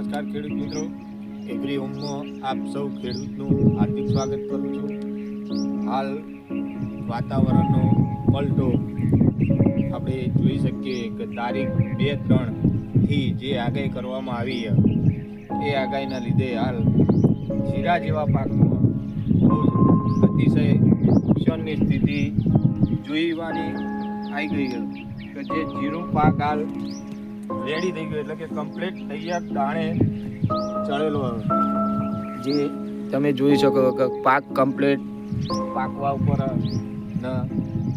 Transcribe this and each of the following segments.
નમસ્કાર ખેડૂત મિત્રો. એગ્રી હોમમાં આપ સૌ ખેડૂતનું હાર્દિક સ્વાગત કરું છું. હાલ વાતાવરણનો પલટો આપણે જોઈ શકીએ કે તારીખ બે ત્રણથી જે આગાહી કરવામાં આવી એ આગાહીના લીધે હાલ જીરા જેવા પાકમાં બહુ અતિશય નુકસાનની સ્થિતિ જોઈવાની આવી ગઈ કે જે જીરું પાક હાલ રેડી થઈ ગયું એટલે કે કમ્પ્લીટ તૈયાર દાણે ચડેલો જે તમે જોઈ શકો કે પાક કમ્પ્લીટ પાકવા ઉપર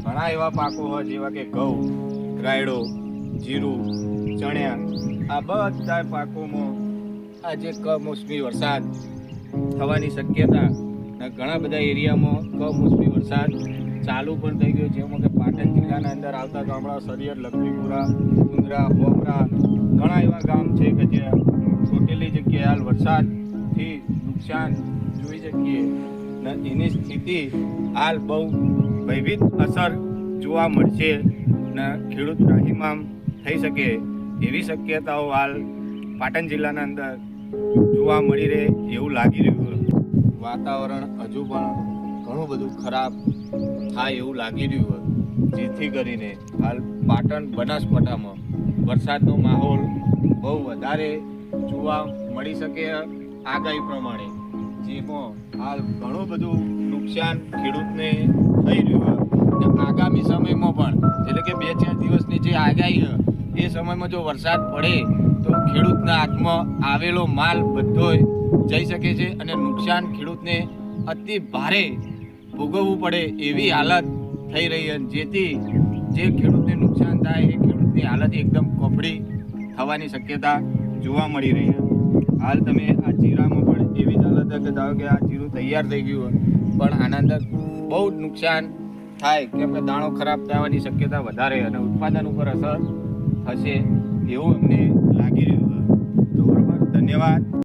ઘણા એવા પાકો હોય જેવા કે ઘઉં રાયડો જીરું ચણ્યા આ બધા પાકોમાં આ જે કમોસમી વરસાદ થવાની શક્યતા ને ઘણા બધા એરિયામાં કમોસમી વરસાદ ચાલુ પણ થઈ ગયું જેમાં કે પાટણ જિલ્લાના અંદર આવતા ગામડા સરિયર લક્ષ્મીપુરા ઉંદરા બોમરા ઘણા એવા ગામ છે કે જે ચોટેલી જગ્યાએ હાલ વરસાદથી નુકસાન જોઈ શકીએ. ને એની સ્થિતિ હાલ બહુ ભયભીત અસર જોવા મળશે ને ખેડૂત રાહીમામ થઈ શકે એવી શક્યતાઓ હાલ પાટણ જિલ્લાના અંદર જોવા મળી રહે એવું લાગી રહ્યું વાતાવરણ હજુ પણ ઘણું બધું ખરાબ થાય એવું લાગી રહ્યું હોય. જેથી કરીને હાલ પાટણ બનાસકાંઠામાં વરસાદનો માહોલ બહુ વધારે જોવા મળી શકે આગાહી પ્રમાણે, જેમાં હાલ ઘણું બધું નુકસાન ખેડૂતને થઈ રહ્યું છે આગામી સમયમાં પણ, એટલે કે બે ચાર દિવસની જે આગાહી એ સમયમાં જો વરસાદ પડે તો ખેડૂતના હાથમાં આવેલો માલ બધો જઈ શકે છે અને નુકસાન ખેડૂતને અતિ ભારે ભોગવવું પડે એવી હાલત થઈ રહી અને જેથી જે ખેડૂતને નુકસાન થાય એ ખેડૂતની હાલત એકદમ કફડી થવાની શક્યતા જોવા મળી રહી હાલ તમે આ જીરામાં પણ એવી જ હાલત કે કે આ જીરું તૈયાર થઈ ગયું હોય, પણ આના અંદર બહુ જ નુકસાન થાય કેમ કે દાણો ખરાબ થવાની શક્યતા વધારે અને ઉત્પાદન ઉપર અસર થશે એવું અમને લાગી રહ્યું તો બરોબર, ધન્યવાદ.